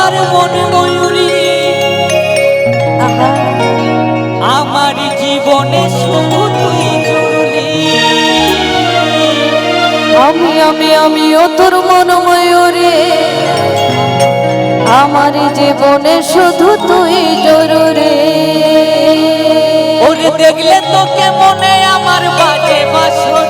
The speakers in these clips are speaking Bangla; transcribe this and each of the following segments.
আমার মন ময়ূরী। আমার জীবনে শুধু তুই জরুরি। আমি আমি আমিও তোর মন ময়ূরী। আমার জীবনে শুধু তুই জরুরি। ওরে, দেখলে তোকে মনে আমার বাজে বাসন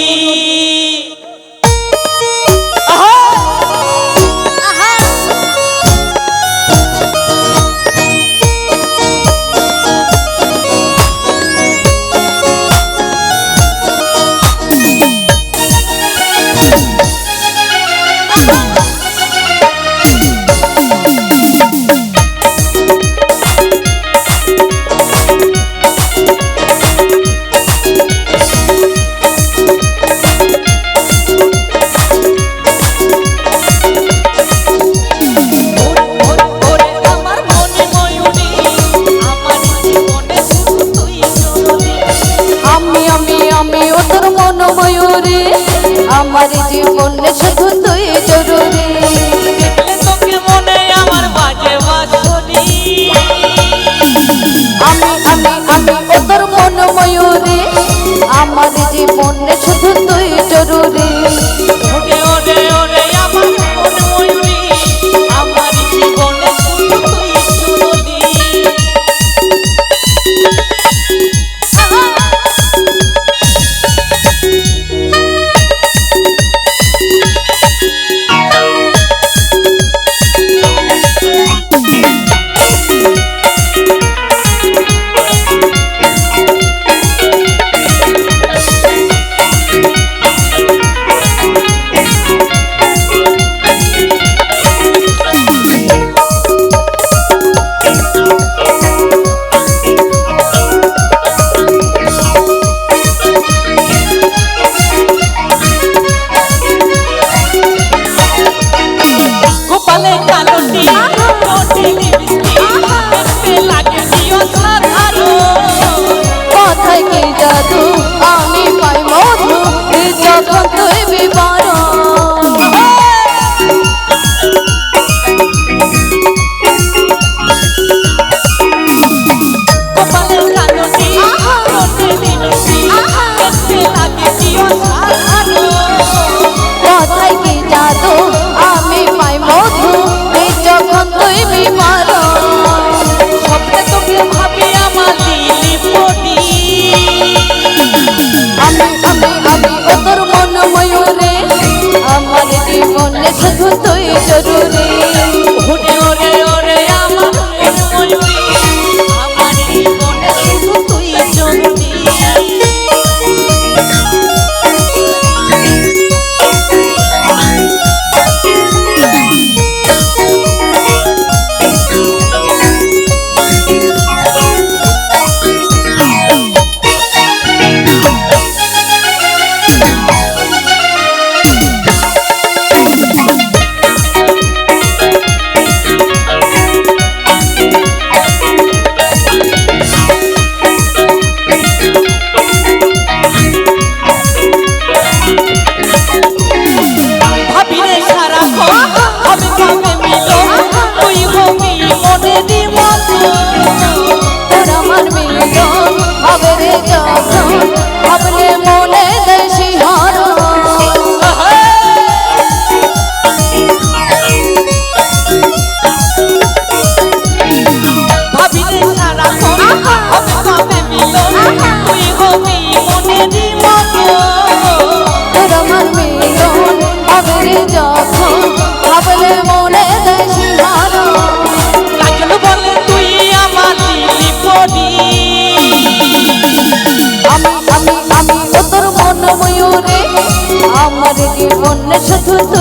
I'm মনে শুধু